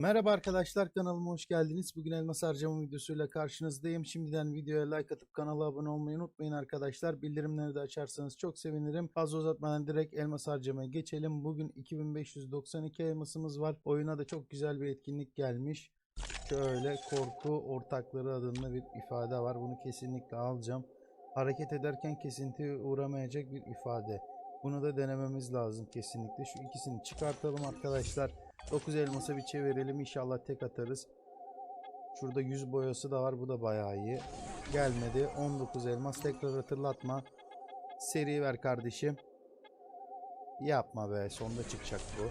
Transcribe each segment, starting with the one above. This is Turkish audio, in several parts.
Merhaba arkadaşlar kanalıma hoş geldiniz. Bugün elmas harcama videosuyla karşınızdayım. Şimdiden videoya like atıp kanala abone olmayı unutmayın arkadaşlar. Bildirimleri de açarsanız çok sevinirim. Fazla uzatmadan direkt elmas harcamaya geçelim. Bugün 2592 elmasımız var. Oyuna da çok güzel bir etkinlik gelmiş. Şöyle korku ortakları adında bir ifade var. Bunu kesinlikle alacağım. Hareket ederken kesintiye uğramayacak bir ifade. Bunu da denememiz lazım kesinlikle. Şu ikisini çıkartalım arkadaşlar. 9 elmasa bir çevirelim. İnşallah tek atarız. Şurada 100 boyası da var. Bu da bayağı iyi. Gelmedi. 19 elmas. Tekrar hatırlatma. Seri ver kardeşim. Yapma be. Sonda çıkacak bu.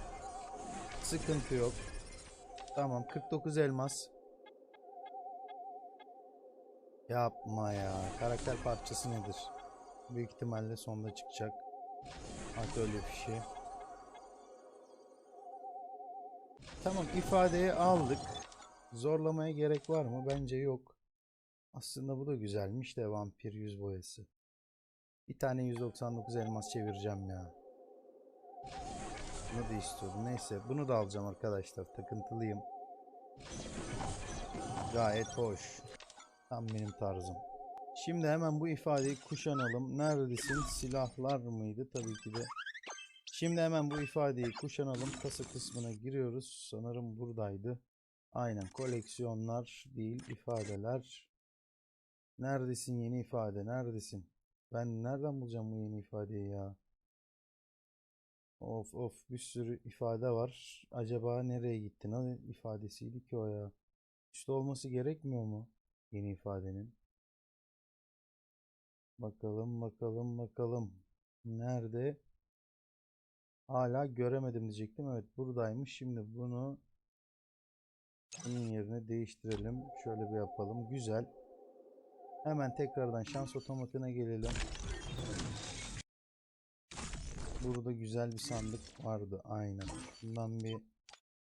Sıkıntı yok. Tamam. 49 elmas. Yapma ya. Karakter parçası nedir? Büyük ihtimalle sonda çıkacak. Atölye fişi. Tamam ifadeyi aldık. Zorlamaya gerek var mı? Bence yok. Aslında bu da güzelmiş de vampir yüz boyası. Bir tane 199 elmas çevireceğim ya. Bunu da istiyordum. Neyse bunu da alacağım arkadaşlar. Takıntılıyım. Gayet hoş. Tam benim tarzım. Şimdi hemen bu ifadeyi kuşanalım. Neredesin? Silahlar mıydı? Tabii ki de. Şimdi hemen bu ifadeyi kuşanalım. Kasa kısmına giriyoruz. Sanırım buradaydı. Aynen koleksiyonlar değil ifadeler. Neredesin yeni ifade? Neredesin? Ben nereden bulacağım bu yeni ifadeyi ya? Of of bir sürü ifade var. Acaba nereye gitti? Ne ifadesiydi ki o ya? Üstte olması gerekmiyor mu? Yeni ifadenin. Bakalım bakalım bakalım. Nerede? Hala göremedim diyecektim. Evet buradaymış. Şimdi bunu bunun yerine değiştirelim. Şöyle bir yapalım. Güzel. Hemen tekrardan şans otomatına gelelim. Burada güzel bir sandık vardı. Aynen. Bundan bir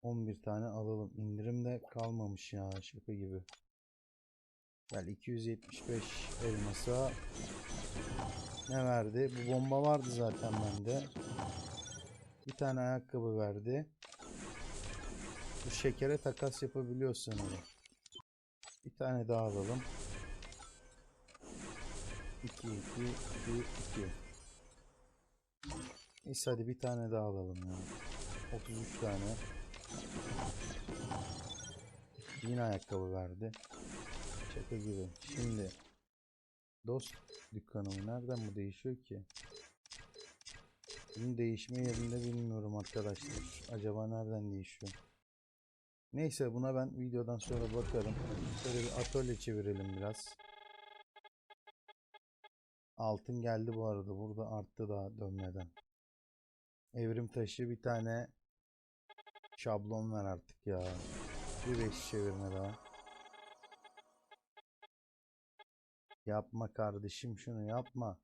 11 tane alalım. İndirimde kalmamış ya. Şaka gibi. Gel 275 elmasa ne verdi? Bu bomba vardı zaten bende. Bir tane ayakkabı verdi. Bu şekere takas yapabiliyorsun sanırım. Bir tane daha alalım. 2 2 2 2 Neyse hadi bir tane daha alalım ya. 33 tane. Yine ayakkabı verdi. Şaka gibi. Şimdi dost dükkanı mı? Nereden bu değişiyor ki? Bunun değişme yerinde bilmiyorum arkadaşlar. Acaba nereden değişiyor? Neyse buna ben videodan sonra bakarım. Şöyle bir atölye çevirelim biraz. Altın geldi bu arada. Burada arttı daha dönmeden. Evrim taşı bir tane şablon ver artık ya. Bir beş çevirme daha. Yapma kardeşim şunu yapma.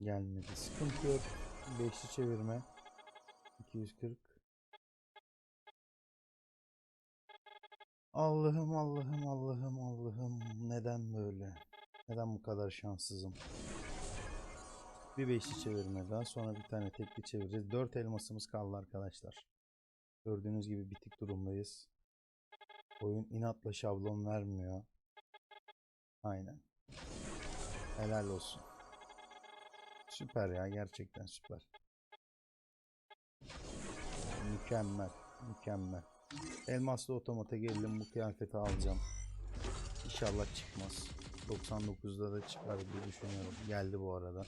Gelmedi. Sıkıntı yok. Beşli çevirme. 240. Allah'ım Allah'ım Allah'ım Allah'ım neden böyle? Neden bu kadar şanssızım? Bir beşli çevirme daha sonra bir tane tekli çevireceğiz. Dört elmasımız kaldı arkadaşlar. Gördüğünüz gibi bitik durumdayız. Oyun inatla şablon vermiyor. Aynen. Helal olsun. Süper ya gerçekten süper. Mükemmel. Mükemmel. Elmaslı otomata gelelim bu kıyafeti alacağım. İnşallah çıkmaz. 99'da da çıkar diye düşünüyorum. Geldi bu arada.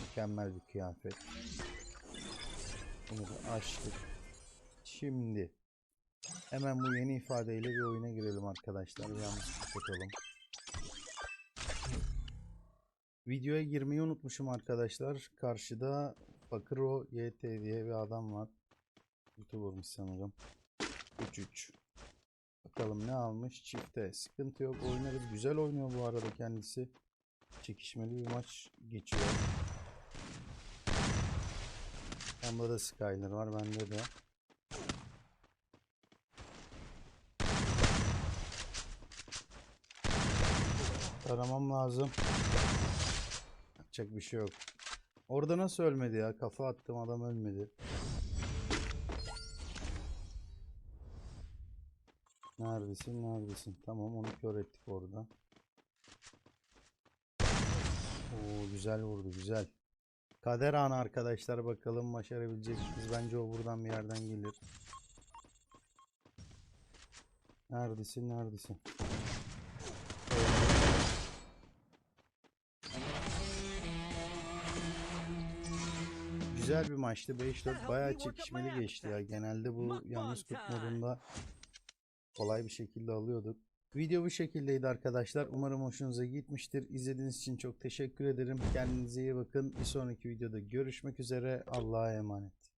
Mükemmel bir kıyafet. Bunu da açtık. Şimdi hemen bu yeni ifadeyle bir oyuna girelim arkadaşlar. Yalnız kapatalım. Videoya girmeyi unutmuşum arkadaşlar. Karşıda Fakiro YT diye bir adam var. YouTuber'mış sanırım. 3-3. Bakalım ne almış? Çifte. Sıkıntı yok. Oynarız. Güzel oynuyor bu arada kendisi. Çekişmeli bir maç geçiyor. Onda da Skyler var. Bende de. Aramam lazım. Yapacak bir şey yok. Orada nasıl ölmedi ya? Kafa attım adam ölmedi. Neredesin? Neredesin? Tamam onu kör ettik orada. Oo güzel vurdu güzel. Kader anı arkadaşlar bakalım başarabilecek miyiz? Bence o buradan bir yerden gelir. Neredesin? Neredesin? Güzel bir maçtı. 5-4 bayağı çekişmeli geçti ya. Genelde bu yalnız kurt modunda kolay bir şekilde alıyorduk. Video bu şekildeydi arkadaşlar. Umarım hoşunuza gitmiştir. İzlediğiniz için çok teşekkür ederim. Kendinize iyi bakın. Bir sonraki videoda görüşmek üzere. Allah'a emanet.